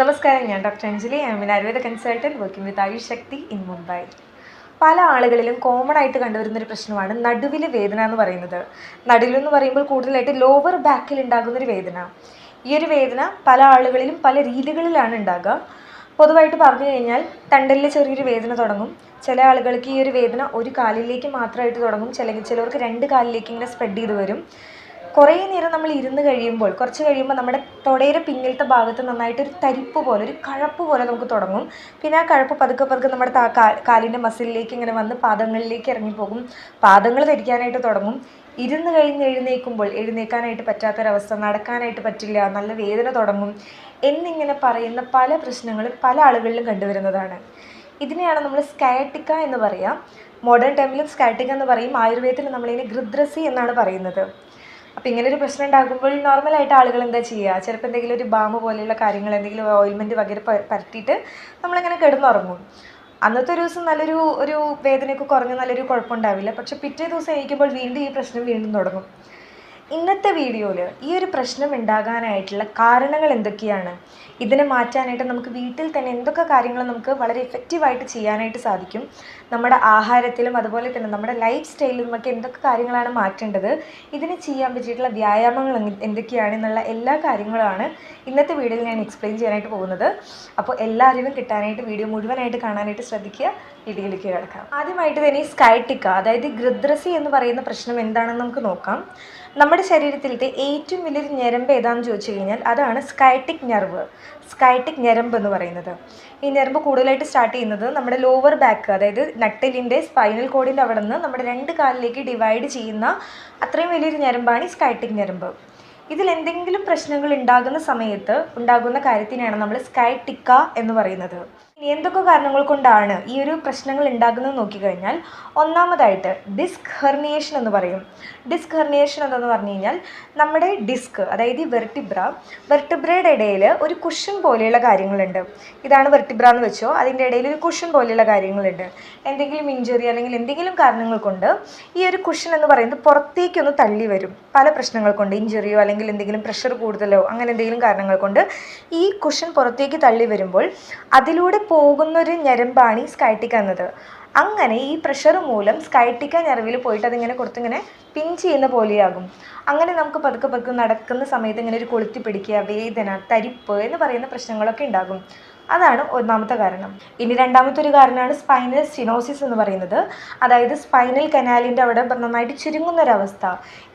നമസ്കാരം ഞാൻ doctor Anjali. I mean Ayurveda consultant working with Ayush Shakti in Mumbai പല ആളുകളിലും കോമൺ ആയിട്ട് കണ്ടുവരുന്നൊരു പ്രശ്നമാണ് നടുവിൽ വേദന എന്ന് പറയുന്നത്. നടുവിലെന്ന് പറയുമ്പോൾ കൂടുതലായിട്ട് ലോവർ ബാക്കിൽ ഉണ്ടാകുന്നൊരു വേദന. ഈ ഒരു വേദന പല ആളുകളിലും പല രീതികളിലാണ് ഉണ്ടാകുക. പൊതുവായിട്ട് പറഞ്ഞു കഴിഞ്ഞാൽ തണ്ടലിൽ ചെറിയൊരു വേദന തുടങ്ങും. ചില ആളുകൾക്ക് ഈ ഒരു വേദന ഒരു കാലിലേക്ക് മാത്രമായിട്ട് തുടങ്ങും. ചില ചിലവർക്ക് രണ്ട് കാലിലേക്ക് ഇങ്ങനെ സ്പ്രെഡ് ചെയ്ത് വരും. കുറേ നേരം നമ്മൾ ഇരുന്ന് കഴിയുമ്പോൾ കുറച്ച് കഴിയുമ്പോൾ നമ്മുടെ തുടയുടെ പിന്നിലത്തെ ഭാഗത്ത് നന്നായിട്ട് ഒരു തരിപ്പ് പോലെ ഒരു കഴപ്പ് പോലെ നമുക്ക് തുടങ്ങും. പിന്നെ ആ കഴപ്പ് പതുക്കെ പതുക്കെ നമ്മുടെ താ കാലിന്റെ മസിലിലേക്ക് ഇങ്ങനെ വന്ന് പാദങ്ങളിലേക്ക് ഇറങ്ങിപ്പോകും. പാദങ്ങൾ ധരിക്കാനായിട്ട് തുടങ്ങും. ഇരുന്ന് കഴിഞ്ഞ് എഴുന്നേൽക്കുമ്പോൾ എഴുന്നേൽക്കാനായിട്ട് പറ്റാത്തൊരവസ്ഥ നടക്കാനായിട്ട് പറ്റില്ല നല്ല വേദന തുടങ്ങും എന്നിങ്ങനെ പറയുന്ന പല പ്രശ്നങ്ങളും പല ആളുകളിലും കണ്ടുവരുന്നതാണ്. ഇതിനെയാണ് നമ്മൾ സ്കാറ്റിക്ക എന്ന് പറയാം. മോഡേൺ ടൈമിലും സ്കാറ്റിക്ക എന്ന് പറയും. ആയുർവേദത്തിൽ നമ്മളിതിനെ ഗൃദ്രസി എന്നാണ് പറയുന്നത്. അപ്പോൾ ഇങ്ങനെ ഒരു പ്രശ്നം ഉണ്ടാകുമ്പോൾ നോർമലായിട്ട് ആളുകൾ എന്താ ചെയ്യുക? ചിലപ്പോൾ എന്തെങ്കിലും ഒരു ബാമ് പോലെയുള്ള കാര്യങ്ങൾ എന്തെങ്കിലും ഓയിൽമെന്റ് വകരെ പരത്തിയിട്ട് നമ്മളിങ്ങനെ കിടന്നുറങ്ങും. അന്നത്തെ ഒരു ദിവസം നല്ലൊരു ഒരു വേദനയൊക്കെ കുറഞ്ഞ് നല്ലൊരു കുഴപ്പമുണ്ടാവില്ല പക്ഷെ പിറ്റേ ദിവസം എണീക്കുമ്പോൾ വീണ്ടും ഈ പ്രശ്നം വീണ്ടും തുടങ്ങും. ഇന്നത്തെ വീഡിയോയിൽ ഈ ഒരു പ്രശ്നം ഉണ്ടാകാനായിട്ടുള്ള കാരണങ്ങൾ എന്തൊക്കെയാണ്? ഇതിനെ മാറ്റാനായിട്ട് നമുക്ക് വീട്ടിൽ തന്നെ എന്തൊക്കെ കാര്യങ്ങൾ നമുക്ക് വളരെ എഫക്റ്റീവായിട്ട് ചെയ്യാനായിട്ട് സാധിക്കും? നമ്മുടെ ആഹാരത്തിലും അതുപോലെ തന്നെ നമ്മുടെ ലൈഫ് സ്റ്റൈലിലും നമുക്ക് എന്തൊക്കെ കാര്യങ്ങളാണ് മാറ്റേണ്ടത്? ഇതിന് ചെയ്യാൻ പറ്റിയിട്ടുള്ള വ്യായാമങ്ങൾ എന്ത് എന്തൊക്കെയാണ് എന്നുള്ള എല്ലാ കാര്യങ്ങളുമാണ് ഇന്നത്തെ വീഡിയോയിൽ ഞാൻ എക്സ്പ്ലെയിൻ ചെയ്യാനായിട്ട് പോകുന്നത്. അപ്പോൾ എല്ലാവരും കിട്ടാനായിട്ട് വീഡിയോ മുഴുവനായിട്ട് കാണാനായിട്ട് ശ്രദ്ധിക്കുക. വീഡിയോയിലേക്ക് കിടക്കാം. ആദ്യമായിട്ട് തന്നെ ഈ സ്കൈറ്റിക്ക അതായത് ഗൃദ്രസി എന്ന് പറയുന്ന പ്രശ്നം എന്താണെന്ന് നമുക്ക് നോക്കാം. നമ്മുടെ ശരീരത്തിലത്തെ ഏറ്റവും വലിയൊരു ഞരമ്പ് ഏതാണെന്ന് ചോദിച്ചു കഴിഞ്ഞാൽ അതാണ് സ്കൈറ്റിക് ഞർവ് സ്കൈറ്റിക് ഞരമ്പ് എന്ന് പറയുന്നത്. ഈ ഞരമ്പ് കൂടുതലായിട്ട് സ്റ്റാർട്ട് ചെയ്യുന്നത് നമ്മുടെ ലോവർ ബാക്ക് അതായത് നട്ടലിന്റെ സ്പൈനൽ കോഡിന്റെ അവിടെ നിന്ന് നമ്മുടെ രണ്ട് കാലിലേക്ക് ഡിവൈഡ് ചെയ്യുന്ന അത്രയും വലിയൊരു ഞരമ്പാണ് ഈ സ്കൈറ്റിക് ഞരമ്പ്. ഇതിൽ എന്തെങ്കിലും പ്രശ്നങ്ങൾ ഉണ്ടാകുന്ന സമയത്ത് ഉണ്ടാകുന്ന കാര്യത്തിനെയാണ് നമ്മൾ സ്കൈ ടിക്ക എന്ന് പറയുന്നത്. എന്തൊക്കെ കാരണങ്ങൾ കൊണ്ടാണ് ഈ ഒരു പ്രശ്നങ്ങൾ ഉണ്ടാകുന്നത് നോക്കിക്കഴിഞ്ഞാൽ ഒന്നാമതായിട്ട് ഡിസ്ക് ഹെർണിയേഷൻ എന്ന് പറയും. ഡിസ്ക് ഹെർണിയേഷൻ എന്തെന്ന് പറഞ്ഞു കഴിഞ്ഞാൽ നമ്മുടെ ഡിസ്ക് അതായത് ഈ വെർട്ടിബ്ര വെർട്ടിബ്രയുടെ ഇടയിൽ ഒരു കുഷൻ പോലെയുള്ള കാര്യങ്ങളുണ്ട്. ഇതാണ് വെർട്ടിബ്ര എന്ന് വെച്ചോ അതിന്റെ ഇടയിൽ ഒരു കുഷൻ പോലെയുള്ള കാര്യങ്ങളുണ്ട്. എന്തെങ്കിലും ഇഞ്ചുറി അല്ലെങ്കിൽ എന്തെങ്കിലും കാരണങ്ങൾ കൊണ്ട് ഈ ഒരു കുഷൻ എന്ന് പറയുന്നത് പുറത്തേക്കൊന്ന് തള്ളി വരും. പല പ്രശ്നങ്ങൾ കൊണ്ട് ഇഞ്ചുറിയോ അല്ലെങ്കിൽ എന്തെങ്കിലും പ്രഷർ കൂടുതലോ അങ്ങനെ എന്തെങ്കിലും കാരണങ്ങൾ കൊണ്ട് ഈ കുഷൻ പുറത്തേക്ക് തള്ളി വരുമ്പോൾ അതിലൂടെ പോകുന്ന ഒരു ഞരമ്പാണ് ഈ സ്കൈറ്റിക്ക എന്നത്. അങ്ങനെ ഈ പ്രഷർ മൂലം സ്കൈറ്റിക്ക ഞരവിൽ പോയിട്ട് അതിങ്ങനെ കൊടുത്തിങ്ങനെ പിഞ്ച് ചെയ്യുന്ന പോലെയാകും. അങ്ങനെ നമുക്ക് പതുക്കെ പതുക്കെ നടക്കുന്ന സമയത്ത് ഇങ്ങനെ ഒരു കൊളുത്തി പിടിക്കുക വേദന തരിപ്പ് എന്ന് പറയുന്ന പ്രശ്നങ്ങളൊക്കെ ഉണ്ടാകും. അതാണ് ഒന്നാമത്തെ കാരണം. ഇനി രണ്ടാമത്തെ ഒരു കാരണമാണ് സ്പൈനൽ സിനോസിസ് എന്ന് പറയുന്നത്. അതായത് സ്പൈനൽ കനാലിന്റെ അവിടെ നന്നായിട്ട് ചുരുങ്ങുന്ന ഒരവസ്ഥ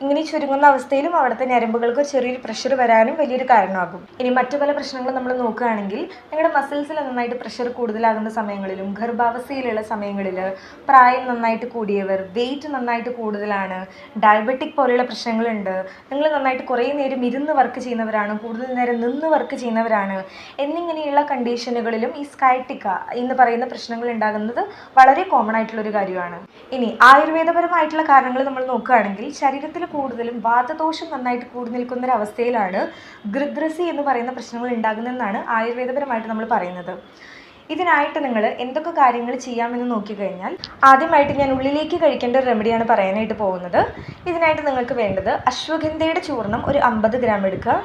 ഇങ്ങനെ ചുരുങ്ങുന്ന അവസ്ഥയിലും അവിടുത്തെ ഞരമ്പുകൾക്ക് ചെറിയൊരു പ്രഷർ വരാനും വലിയൊരു കാരണമാകും. ഇനി മറ്റു പല പ്രശ്നങ്ങളും നമ്മൾ നോക്കുകയാണെങ്കിൽ നിങ്ങളുടെ മസിൽസിൽ നന്നായിട്ട് പ്രഷർ കൂടുതലാകുന്ന സമയങ്ങളിലും ഗർഭാവസ്ഥയിലുള്ള സമയങ്ങളിൽ പ്രായം നന്നായിട്ട് കൂടിയവർ വെയിറ്റ് നന്നായിട്ട് കൂടുതലാണ് ഡയബറ്റിക് പോലെയുള്ള പ്രശ്നങ്ങളുണ്ട് നിങ്ങൾ നന്നായിട്ട് കുറേ നേരം ഇരുന്ന് വർക്ക് ചെയ്യുന്നവരാണ് കൂടുതൽ നേരം നിന്ന് വർക്ക് ചെയ്യുന്നവരാണ് എന്നിങ്ങനെയുള്ള കണ്ടീഷനുകളിലും ഈ സ്കൈറ്റിക്ക എന്ന് പറയുന്ന പ്രശ്നങ്ങൾ ഉണ്ടാകുന്നത് വളരെ കോമൺ ആയിട്ടുള്ള ഒരു കാര്യമാണ്. ഇനി ആയുർവേദപരമായിട്ടുള്ള കാരണങ്ങൾ നമ്മൾ നോക്കുകയാണെങ്കിൽ ശരീരത്തിൽ കൂടുതലും വാതദോഷം നന്നായിട്ട് കൂടി നിൽക്കുന്ന ഒരു അവസ്ഥയിലാണ് ഗൃദ്രസി എന്ന് പറയുന്ന പ്രശ്നങ്ങൾ ഉണ്ടാകുന്നതെന്നാണ് ആയുർവേദപരമായിട്ട് നമ്മൾ പറയുന്നത്. ഇതിനായിട്ട് നിങ്ങൾ എന്തൊക്കെ കാര്യങ്ങൾ ചെയ്യാമെന്ന് നോക്കിക്കഴിഞ്ഞാൽ ആദ്യമായിട്ട് ഞാൻ ഉള്ളിലേക്ക് കഴിക്കേണ്ട ഒരു റെമഡിയാണ് പറയാനായിട്ട് പോകുന്നത്. ഇതിനായിട്ട് നിങ്ങൾക്ക് വേണ്ടത് അശ്വഗന്ധയുടെ ചൂർണം ഒരു അമ്പത് ഗ്രാം എടുക്കുക.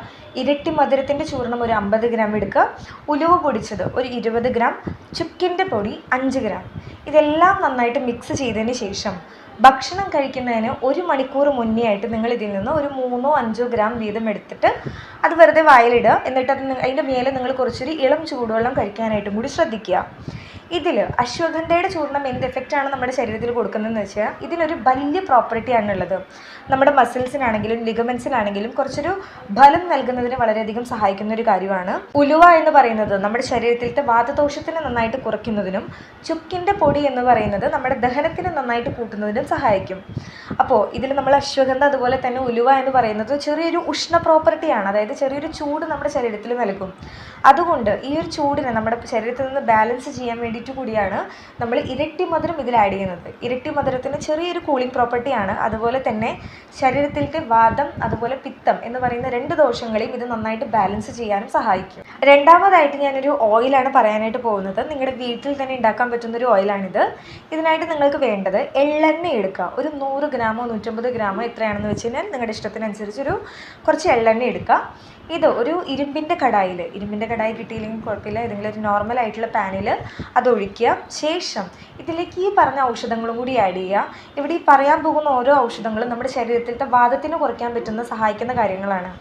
ഇരട്ടി മധുരത്തിന്റെ ചൂർണം ഒരു അമ്പത് ഗ്രാം എടുക്കുക. ഉലുവ പൊടിച്ചത് ഒരു ഇരുപത് ഗ്രാം ചുക്കിന്റെ പൊടി അഞ്ച് ഗ്രാം ഇതെല്ലാം നന്നായിട്ട് മിക്സ് ചെയ്തതിന് ശേഷം ഭക്ഷണം കഴിക്കുന്നതിന് ഒരു മണിക്കൂർ മുന്നേ ആയിട്ട് നിങ്ങൾ ഇതിൽ നിന്ന് ഒരു മൂന്നോ അഞ്ചോ ഗ്രാം വീതം എടുത്തിട്ട് അത് വെറുതെ വായിലിടുക. എന്നിട്ട് അത് അതിന്റെ മേലെ നിങ്ങൾ കുറച്ചൊരു ഇളം ചൂടുവെള്ളം കഴിക്കാനായിട്ടും കൂടി ശ്രദ്ധിക്കുക. ഇതിൽ അശ്വഗന്ധയുടെ ചൂർണം എന്ത് എഫക്റ്റാണ് നമ്മുടെ ശരീരത്തിൽ കൊടുക്കുന്നതെന്ന് വെച്ചാൽ ഇതിനൊരു വലിയ പ്രോപ്പർട്ടിയാണ് ഉള്ളത്. നമ്മുടെ മസിൽസിനാണെങ്കിലും ലിഗമെൻസിനാണെങ്കിലും കുറച്ചൊരു ഫലം നൽകുന്നതിന് വളരെയധികം സഹായിക്കുന്ന ഒരു കാര്യമാണ്. ഉലുവ എന്ന് പറയുന്നത് നമ്മുടെ ശരീരത്തിലത്തെ വാതദോഷത്തിനെ നന്നായിട്ട് കുറയ്ക്കുന്നതിനും ചുക്കിന്റെ പൊടി എന്ന് പറയുന്നത് നമ്മുടെ ദഹനത്തിന് നന്നായിട്ട് കൂട്ടുന്നതിനും സഹായിക്കും. അപ്പോൾ ഇതിൽ നമ്മൾ അശ്വഗന്ധ അതുപോലെ തന്നെ ഉലുവ എന്ന് പറയുന്നത് ചെറിയൊരു ഉഷ്ണ പ്രോപ്പർട്ടിയാണ് അതായത് ചെറിയൊരു ചൂട് നമ്മുടെ ശരീരത്തിൽ നൽകും. അതുകൊണ്ട് ഈ ഒരു ചൂടിനെ നമ്മുടെ ശരീരത്തിൽ നിന്ന് ബാലൻസ് ചെയ്യാൻ വേണ്ടിയിട്ട് കൂടിയാണ് നമ്മൾ ഇരട്ടി മധുരം ഇതിൽ ആഡ് ചെയ്യുന്നത്. ഇരട്ടി മധുരത്തിന് ചെറിയൊരു കൂളിംഗ് പ്രോപ്പർട്ടിയാണ് അതുപോലെ തന്നെ ശരീരത്തിലേക്ക് വാദം അതുപോലെ പിത്തം എന്ന് പറയുന്ന രണ്ട് ദോഷങ്ങളെയും ഇത് നന്നായിട്ട് ബാലൻസ് ചെയ്യാനും സഹായിക്കും. രണ്ടാമതായിട്ട് ഞാനൊരു ഓയിലാണ് പറയാനായിട്ട് പോകുന്നത്. നിങ്ങളുടെ വീട്ടിൽ തന്നെ ഉണ്ടാക്കാൻ പറ്റുന്ന ഒരു ഓയിലാണിത് ഇതിനായിട്ട് നിങ്ങൾക്ക് വേണ്ടത് എള്ളെണ്ണ എടുക്കുക. ഒരു നൂറ് ഗ്രാമോ നൂറ്റമ്പത് ഗ്രാമോ എത്രയാണെന്ന് വെച്ച് കഴിഞ്ഞാൽ നിങ്ങളുടെ ഇഷ്ടത്തിനനുസരിച്ചൊരു കുറച്ച് എള്ളെണ്ണ എടുക്കുക. ഇത് ഒരു ഇരുമ്പിന്റെ കടായിൽ ഇരുമ്പിന്റെ കടായി കിട്ടിയില്ലെങ്കിൽ കുഴപ്പമില്ല. ഏതെങ്കിലും ഒരു നോർമൽ ആയിട്ടുള്ള പാനിൽ അത് ഒഴിക്കുക. ശേഷം ഇതിലേക്ക് ഈ പറഞ്ഞ ഔഷധങ്ങളും കൂടി ആഡ് ചെയ്യുക. ഇവിടെ ഈ പറയാൻ പോകുന്ന ഓരോ ഔഷധങ്ങളും നമ്മുടെ ശരീരത്തിലത്തെ വാദത്തിന് കുറയ്ക്കാൻ പറ്റുന്ന സഹായിക്കുന്ന കാര്യങ്ങളാണ്.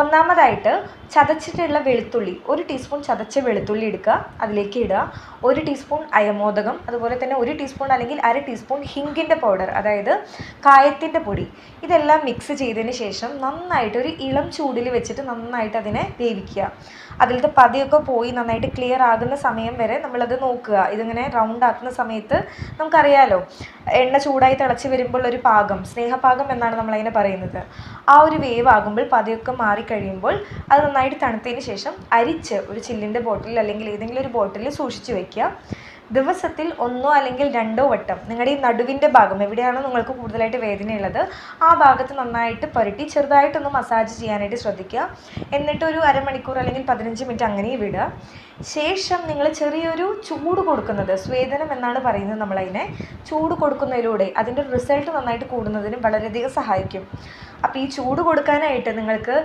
ഒന്നാമതായിട്ട് ചതച്ചിട്ടുള്ള വെളുത്തുള്ളി ഒരു ടീസ്പൂൺ ചതച്ച വെളുത്തുള്ളി എടുക്കുക അതിലേക്ക് ഇടുക. ഒരു ടീസ്പൂൺ അയമോദകം അതുപോലെ തന്നെ ഒരു ടീസ്പൂൺ അല്ലെങ്കിൽ അര ടീസ്പൂൺ ഹിങ്കിന്റെ പൗഡർ അതായത് കായത്തിന്റെ പൊടി. ഇതെല്ലാം മിക്സ് ചെയ്തതിന് ശേഷം നന്നായിട്ട് ഒരു ഇളം ചൂടിൽ വെച്ചിട്ട് നന്നായിട്ട് അതിനെ വേവിക്കുക. അതിലത്തെ പതിയൊക്കെ പോയി നന്നായിട്ട് ക്ലിയർ ആകുന്ന സമയം വരെ നമ്മളത് നോക്കുക. ഇതിങ്ങനെ റൗണ്ട് ആക്കുന്ന സമയത്ത് നമുക്കറിയാലോ എണ്ണ ചൂടായി തിളച്ച് വരുമ്പോൾ ഒരു പാകം സ്നേഹപാകം എന്നാണ് നമ്മളതിനെ പറയുന്നത്. ആ ഒരു വേവ് ആകുമ്പോൾ പതിയൊക്കെ മാറിക്കഴിയുമ്പോൾ അത് നന്നായിട്ട് തണുത്തതിന് ശേഷം അരിച്ച് ഒരു ചില്ലിന്റെ ബോട്ടിൽ അല്ലെങ്കിൽ ഏതെങ്കിലും ഒരു ബോട്ടിൽ സൂക്ഷിച്ച് വയ്ക്കുക ദിവസത്തിൽ ഒന്നോ അല്ലെങ്കിൽ രണ്ടോ വട്ടം നിങ്ങളുടെ ഈ നടുവിന്റെ ഭാഗം എവിടെയാണോ നിങ്ങൾക്ക് കൂടുതലായിട്ട് വേദനയുള്ളത് ആ ഭാഗത്ത് നന്നായിട്ട് പുരട്ടി ചെറുതായിട്ടൊന്ന് മസാജ് ചെയ്യാനായിട്ട് ശ്രദ്ധിക്കുക. എന്നിട്ട് ഒരു അരമണിക്കൂർ അല്ലെങ്കിൽ പതിനഞ്ച് മിനിറ്റ് അങ്ങനെ വിടുക. ശേഷം നിങ്ങൾ ചെറിയൊരു ചൂട് കൊടുക്കുന്നത് സ്വേദനം എന്നാണ് പറയുന്നത് നമ്മളതിനെ ചൂട് കൊടുക്കുന്നതിലൂടെ അതിന്റെ റിസൾട്ട് നന്നായിട്ട് കൂടുന്നതിന് വളരെയധികം സഹായിക്കും. അപ്പോൾ ഈ ചൂട് കൊടുക്കാനായിട്ട് നിങ്ങൾക്ക്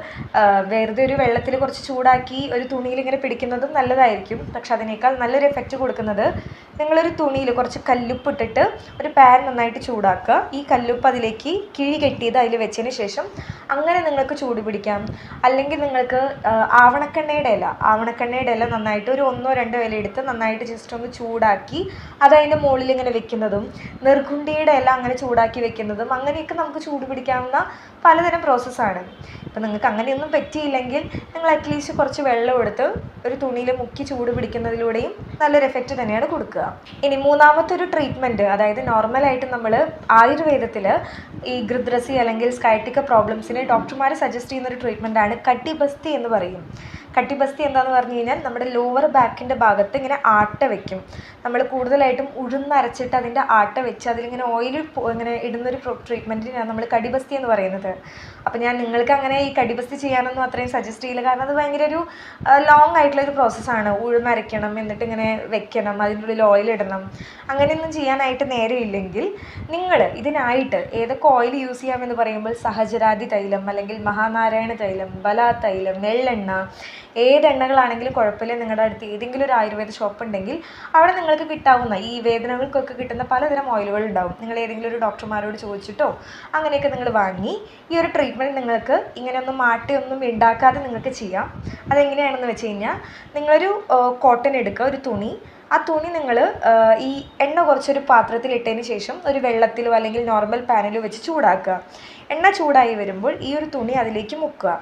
വെറുതെ ഒരു വെള്ളത്തിൽ കുറച്ച് ചൂടാക്കി ഒരു തുണിയിൽ ഇങ്ങനെ പിടിക്കുന്നതും നല്ലതായിരിക്കും. പക്ഷെ അതിനേക്കാൾ നല്ലൊരു എഫക്റ്റ് കൊടുക്കുന്നത് നിങ്ങളൊരു തുണിയിൽ കുറച്ച് കല്ലുപ്പ് ഇട്ടിട്ട് ഒരു പാൻ നന്നായിട്ട് ചൂടാക്കുക. ഈ കല്ലുപ്പ് അതിലേക്ക് കിഴി കെട്ടിയത് അതിൽ വെച്ചതിന് ശേഷം അങ്ങനെ നിങ്ങൾക്ക് ചൂട് പിടിക്കാം. അല്ലെങ്കിൽ നിങ്ങൾക്ക് ആവണക്കെണ്ണയുടെ ഇല. ആവണക്കെണ്ണയുടെ ഇല നന്നായിട്ട് ഒരു ഒന്നോ രണ്ടോ ഇല എടുത്ത് നന്നായിട്ട് ജസ്റ്റ് ഒന്ന് ചൂടാക്കി അത് അതിന്റെ മുകളിൽ ഇങ്ങനെ വെക്കുന്നതും നിർഗുണ്ടിയുടെ ഇല അങ്ങനെ ചൂടാക്കി വെക്കുന്നതും അങ്ങനെയൊക്കെ നമുക്ക് ചൂട് പിടിക്കാവുന്ന പലതരം പ്രോസസ്സാണ് ഇപ്പം നിങ്ങൾക്ക് അങ്ങനെയൊന്നും പറ്റിയില്ലെങ്കിൽ നിങ്ങൾ അറ്റ്ലീസ്റ്റ് കുറച്ച് വെള്ളം എടുത്ത് ഒരു തുണിയിൽ മുക്കി ചൂട് പിടിക്കുന്നതിലൂടെയും നല്ലൊരു എഫക്റ്റ് തന്നെയാണ് കൊടുക്കുക. ഇനി മൂന്നാമത്തെ ഒരു ട്രീറ്റ്മെന്റ് അതായത് നോർമലായിട്ട് നമ്മൾ ആയുർവേദത്തിൽ ഈ ഗൃദ്രസി അല്ലെങ്കിൽ സ്കൈറ്റിക്ക പ്രോബ്ലംസിന് ഡോക്ടർമാർ സജസ്റ്റ് ചെയ്യുന്ന ഒരു ട്രീറ്റ്മെന്റാണ് കട്ടിബസ്തി എന്ന് പറയും. കട്ടിബസ്തി എന്താണെന്ന് പറഞ്ഞു കഴിഞ്ഞാൽ നമ്മുടെ ലോവർ ബാക്കിന്റെ ഭാഗത്ത് ഇങ്ങനെ ആട്ട വെക്കും. നമ്മൾ കൂടുതലായിട്ടും ഉഴുന്നരച്ചിട്ട് അതിന്റെ ആട്ട വെച്ച് അതിലിങ്ങനെ ഓയിൽ ഇങ്ങനെ ഇടുന്നൊരു ട്രീറ്റ്മെന്റിനാണ് നമ്മൾ കടിബസ്തി എന്ന് പറയുന്നത്. അപ്പോൾ ഞാൻ നിങ്ങൾക്ക് അങ്ങനെ ഈ കടിബസ്തി ചെയ്യാനൊന്നും അത്രയും സജസ്റ്റ് ചെയ്യില്ല. കാരണം അത് ഭയങ്കര ഒരു ലോങ് ആയിട്ടുള്ള ഒരു പ്രോസസ്സാണ് ഉഴുന്നരയ്ക്കണം എന്നിട്ട് ഇങ്ങനെ വെക്കണം അതിന്റെ ഉള്ളിൽ ഓയിൽ ഇടണം. അങ്ങനെയൊന്നും ചെയ്യാനായിട്ട് നേരെയില്ലെങ്കിൽ നിങ്ങൾ ഇതിനായിട്ട് ഏതൊക്കെ ഓയിൽ യൂസ് ചെയ്യാമെന്ന് പറയുമ്പോൾ സഹജരാതി തൈലം അല്ലെങ്കിൽ മഹാനാരായണ തൈലം ബല തൈലം എള്ളെണ്ണ ഏത് എണ്ണകളാണെങ്കിലും കുഴപ്പമില്ല. നിങ്ങളുടെ അടുത്ത് ഏതെങ്കിലും ഒരു ആയുർവേദ ഷോപ്പ് ഉണ്ടെങ്കിൽ അവിടെ നിങ്ങൾക്ക് കിട്ടാവുന്ന ഈ വേദനകൾക്കൊക്കെ കിട്ടുന്ന പലതരം ഓയിലുകൾ ഉണ്ടാവും. നിങ്ങൾ ഏതെങ്കിലും ഒരു ഡോക്ടർമാരോട് ചോദിച്ചിട്ടോ അങ്ങനെയൊക്കെ നിങ്ങൾ വാങ്ങി ഈ ഒരു ട്രീറ്റ്മെന്റ് നിങ്ങൾക്ക് ഇങ്ങനെയൊന്നും മാറ്റിയൊന്നും ഉണ്ടാക്കാതെ നിങ്ങൾക്ക് ചെയ്യാം. അതെങ്ങനെയാണെന്ന് വെച്ച് കഴിഞ്ഞാൽ നിങ്ങളൊരു കോട്ടൺ എടുക്കുക ഒരു തുണി ആ തുണി നിങ്ങൾ ഈ എണ്ണ കുറച്ചൊരു പാത്രത്തിൽ ഇട്ടതിന് ശേഷം ഒരു വെള്ളത്തിലോ അല്ലെങ്കിൽ നോർമൽ പാനിലോ വെച്ച് ചൂടാക്കുക. എണ്ണ ചൂടായി വരുമ്പോൾ ഈ ഒരു തുണി അതിലേക്ക് മുക്കുക.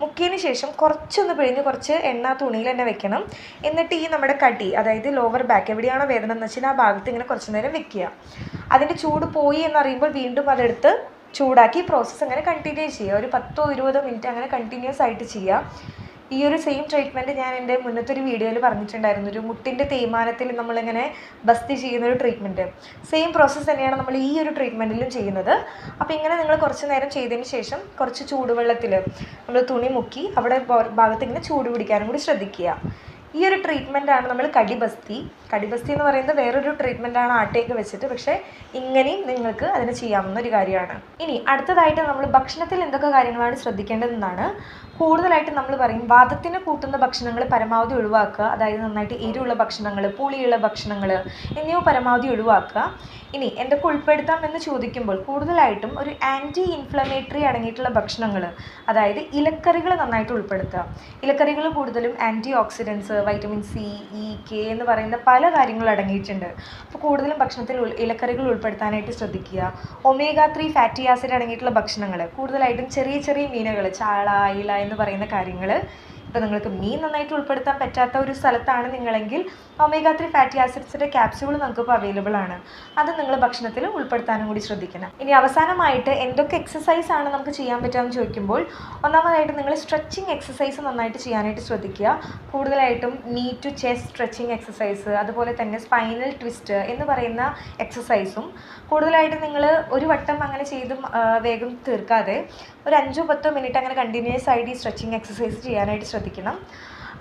മുക്കിയതിന് ശേഷം കുറച്ചൊന്ന് പിഴിഞ്ഞ് കുറച്ച് എണ്ണ തുണിയിൽ തന്നെ വെക്കണം. എന്നിട്ട് ഈ നമ്മുടെ കടി അതായത് ലോവർ ബാക്ക് എവിടെയാണോ വേദന എന്ന് വെച്ചാൽ ആ ഭാഗത്ത് ഇങ്ങനെ കുറച്ച് നേരം വെക്കുക. അതിന്റെ ചൂട് പോയി എന്നറിയുമ്പോൾ വീണ്ടും അതെടുത്ത് ചൂടാക്കി പ്രോസസ്സ് അങ്ങനെ കണ്ടിന്യൂ ചെയ്യുക. ഒരു പത്തോ ഇരുപതോ മിനിറ്റ് അങ്ങനെ കണ്ടിന്യൂസ് ആയിട്ട് ചെയ്യുക. ഈ ഒരു സെയിം ട്രീറ്റ്മെന്റ് ഞാൻ എന്റെ മുന്നത്തെ ഒരു വീഡിയോയിൽ പറഞ്ഞിട്ടുണ്ടായിരുന്നു. ഒരു മുട്ടിന്റെ തേയ്മാനത്തിൽ നമ്മളിങ്ങനെ ബസ്തി ചെയ്യുന്ന ഒരു ട്രീറ്റ്മെന്റ് സെയിം പ്രോസസ്സ് തന്നെയാണ് നമ്മൾ ഈ ഒരു ട്രീറ്റ്മെന്റിലും ചെയ്യുന്നത്. അപ്പോൾ ഇങ്ങനെ നിങ്ങൾ കുറച്ച് നേരം ചെയ്തതിന് ശേഷം കുറച്ച് ചൂടുവെള്ളത്തിൽ നമ്മൾ തുണി മുക്കി അവിടെ ഭാഗത്ത് ഇങ്ങനെ ചൂട് പിടിക്കാനും കൂടി ശ്രദ്ധിക്കുക. ഈ ഒരു ട്രീറ്റ്മെന്റ് ആണ് നമ്മൾ കടിബസ്തി. കടിബസ്തി എന്ന് പറയുന്നത് വേറൊരു ട്രീറ്റ്മെന്റ് ആണ് ആട്ടയൊക്കെ വെച്ചിട്ട്. പക്ഷേ ഇങ്ങനെയും നിങ്ങൾക്ക് അതിന് ചെയ്യാവുന്ന ഒരു കാര്യമാണ്. ഇനി അടുത്തതായിട്ട് നമ്മൾ ഭക്ഷണത്തിൽ എന്തൊക്കെ കാര്യങ്ങളാണ് ശ്രദ്ധിക്കേണ്ടതെന്നാണ് കൂടുതലായിട്ട് നമ്മൾ പറയും. വാദത്തിന് കൂട്ടുന്ന ഭക്ഷണങ്ങൾ പരമാവധി ഒഴിവാക്കുക. അതായത് നന്നായിട്ട് എരിവുള്ള ഭക്ഷണങ്ങൾ പുളിയുള്ള ഭക്ഷണങ്ങൾ എന്നിവ പരമാവധി ഒഴിവാക്കുക. ഇനി എന്തൊക്കെ ഉൾപ്പെടുത്താം എന്ന് ചോദിക്കുമ്പോൾ കൂടുതലായിട്ടും ഒരു ആന്റി ഇൻഫ്ലമേറ്ററി അടങ്ങിയിട്ടുള്ള ഭക്ഷണങ്ങൾ അതായത് ഇലക്കറികൾ നന്നായിട്ട് ഉൾപ്പെടുത്തുക. ഇലക്കറികൾ കൂടുതലും antioxidants vitamin C E K എന്ന് പറയുന്ന പല കാര്യങ്ങളും അടങ്ങിയിട്ടുണ്ട്. അപ്പോൾ കൂടുതലും ഭക്ഷണത്തിൽ ഇലക്കറികൾ ഉൾപ്പെടുത്താനായിട്ട് ശ്രദ്ധിക്കുക. ഒമേഗ ത്രീ ഫാറ്റി ആസിഡ് അടങ്ങിയിട്ടുള്ള ഭക്ഷണങ്ങൾ കൂടുതലായിട്ടും ചെറിയ ചെറിയ മീനുകൾ ചാള അയില എന്ന് പറയുന്ന കാര്യങ്ങൾ ഇപ്പോൾ നിങ്ങൾക്ക് മീൻ നന്നായിട്ട് ഉൾപ്പെടുത്താൻ പറ്റാത്ത ഒരു സ്ഥലത്താണ് നിങ്ങളെങ്കിൽ ഒമേഗ ത്രീ ഫാറ്റി ആസിഡ്സിന്റെ ക്യാപ്സ്യൂൾ നമുക്കിപ്പോൾ അവൈലബിൾ ആണ്. അത് നിങ്ങൾ ഭക്ഷണത്തിൽ ഉൾപ്പെടുത്താനും കൂടി ശ്രദ്ധിക്കണം. ഇനി അവസാനമായിട്ട് എന്തൊക്കെ എക്സസൈസ് ആണ് നമുക്ക് ചെയ്യാൻ പറ്റുകയെന്ന് ചോദിക്കുമ്പോൾ ഒന്നാമതായിട്ട് നിങ്ങൾ സ്ട്രെച്ചിങ് എക്സസൈസ് നന്നായിട്ട് ചെയ്യാനായിട്ട് ശ്രദ്ധിക്കുക. കൂടുതലായിട്ടും നീ ടു ചെസ്റ്റ് സ്ട്രെച്ചിങ് എക്സസൈസ് അതുപോലെ തന്നെ സ്പൈനൽ ട്വിസ്റ്റ് എന്ന് പറയുന്ന എക്സസൈസും കൂടുതലായിട്ട് നിങ്ങൾ ഒരു വട്ടം അങ്ങനെ ചെയ്ത് വേഗം തീർക്കാതെ ഒരു അഞ്ചോ പത്തോ മിനിറ്റ് അങ്ങനെ കണ്ടിന്യൂസ് ആയിട്ട് ഈ സ്ട്രെച്ചിങ് എക്സസൈസ് ചെയ്യാനായിട്ട് ശ്രദ്ധിക്കണം.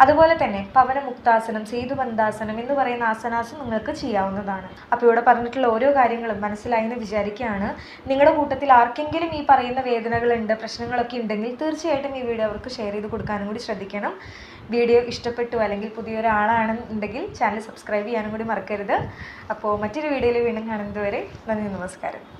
അതുപോലെ തന്നെ പവന മുക്താസനം സേതുബന്ധാസനം എന്ന് പറയുന്ന ആസനാസം നിങ്ങൾക്ക് ചെയ്യാവുന്നതാണ്. അപ്പോൾ ഇവിടെ പറഞ്ഞിട്ടുള്ള ഓരോ കാര്യങ്ങളും മനസ്സിലായി എന്ന് വിചാരിക്കുകയാണ്. നിങ്ങളുടെ കൂട്ടത്തിൽ ആർക്കെങ്കിലും ഈ പറയുന്ന വേദനകളുണ്ട് പ്രശ്നങ്ങളൊക്കെ ഉണ്ടെങ്കിൽ തീർച്ചയായിട്ടും ഈ വീഡിയോ അവർക്ക് ഷെയർ ചെയ്ത് കൊടുക്കാനും കൂടി ശ്രദ്ധിക്കണം. വീഡിയോ ഇഷ്ടപ്പെട്ടു അല്ലെങ്കിൽ പുതിയൊരാളാണെന്നുണ്ടെങ്കിൽ ചാനൽ സബ്സ്ക്രൈബ് ചെയ്യാനും കൂടി മറക്കരുത്. അപ്പോൾ മറ്റൊരു വീഡിയോയിൽ വീണ്ടും കാണുന്നതുവരെ നന്ദി നമസ്കാരം.